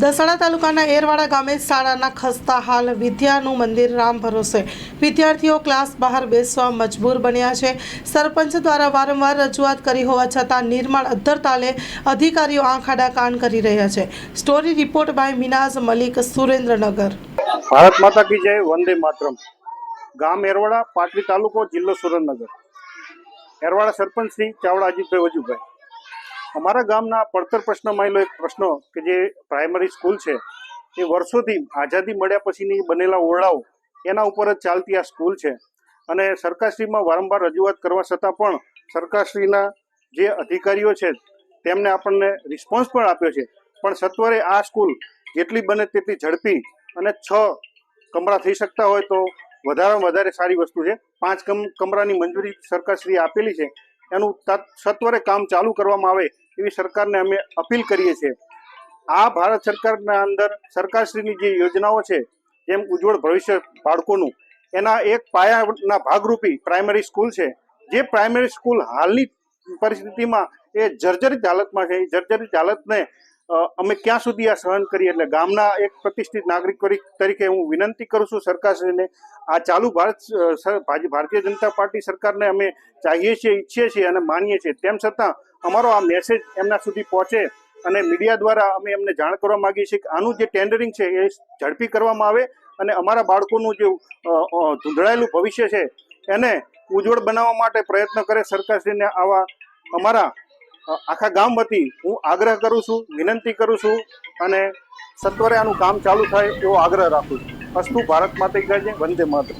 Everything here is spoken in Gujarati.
દસાડા તાલુકાના એરવાડા ગામે શાળાના ખસ્તા હાલ વિદ્યાનું મંદિર રામ ભરોસે. વિદ્યાર્થીઓ ક્લાસ બહાર બેસવા મજબૂર બન્યા છે. સરપંચ દ્વારા વારંવાર રજૂઆત કરી હોવા છતાં નિર્માણ અદ્ધર તાલે અધિકારીઓ આંખ આડા કાન કરી રહ્યા છે. Story report by Minaz Malik, Surendranagar. Bharat માતા કી જય, વંદે માતરમ. ગામ એરવાડા, પાટલી તાલુકો, જિલ્લો સુરેન્દ્રનગર. એરવાડા સરપંચ શ્રી ચાવડા અજીતભાઈ વજુભાઈ. અમારા ગામના પડતર પ્રશ્ન માયલો એક પ્રશ્ન કે જે પ્રાઇમરી સ્કૂલ છે, એ વર્ષોથી આઝાદી મળ્યા પછીની બનેલા ઓરડાઓ એના ઉપર જ ચાલતી આ સ્કૂલ છે. અને સરકારશ્રીમાં વારંવાર રજૂઆત કરવા છતાં પણ સરકારશ્રીના જે અધિકારીઓ છે, તેમને આપણને રિસ્પોન્સ પણ આપ્યો છે. પણ સત્વરે આ સ્કૂલ જેટલી બને તેટલી ઝડપી અને છ કમરા થઈ શકતા હોય તો વધારેમાં વધારે સારી વસ્તુ છે. પાંચ કમ કમરાની મંજૂરી સરકારશ્રીએ આપેલી છે. એનું સત્વરે કામ ચાલુ કરવામાં આવે એવી સરકારને અમે અપીલ કરીએ છીએ. આ ભારત સરકારના અંદર સરકારશ્રીની જે યોજનાઓ છે, જેમ ઉજ્જવળ ભવિષ્ય બાળકોનું, એના એક પાયાના ભાગરૂપી પ્રાઇમરી સ્કૂલ છે. જે પ્રાઇમરી સ્કૂલ હાલની પરિસ્થિતિમાં એ જર્જરિત હાલતમાં છે. એ જર્જરિત હાલતને અમે ક્યાં સુધી આ સહન કરીએ એટલે ગામના એક પ્રતિષ્ઠિત નાગરિક તરીકે હું વિનંતી કરું છું સરકારશ્રીને. આ ચાલુ ભારત ભારતીય જનતા પાર્ટી સરકારને અમે ચાહીએ છીએ, ઈચ્છીએ છીએ અને માનીએ છીએ. તેમ છતાં અમારો આ મેસેજ એમના સુધી પહોંચે અને મીડિયા દ્વારા અમે એમને જાણ કરવા માંગીએ છીએ કે આનું જે ટેન્ડરિંગ છે એ ઝડપી કરવામાં આવે અને અમારા બાળકોનું જે ધૂંધળાયેલું ભવિષ્ય છે એને ઉજ્જવળ બનાવવા માટે પ્રયત્ન કરે સરકારશ્રીને આવા અમારા આખા ગામ વતી હું આગ્રહ કરું છું, વિનંતી કરું છું અને સત્વરે આનું કામ ચાલુ થાય એવો આગ્રહ રાખું છું. અસ્તુ ભારત માતે જય, વંદે માતરમ.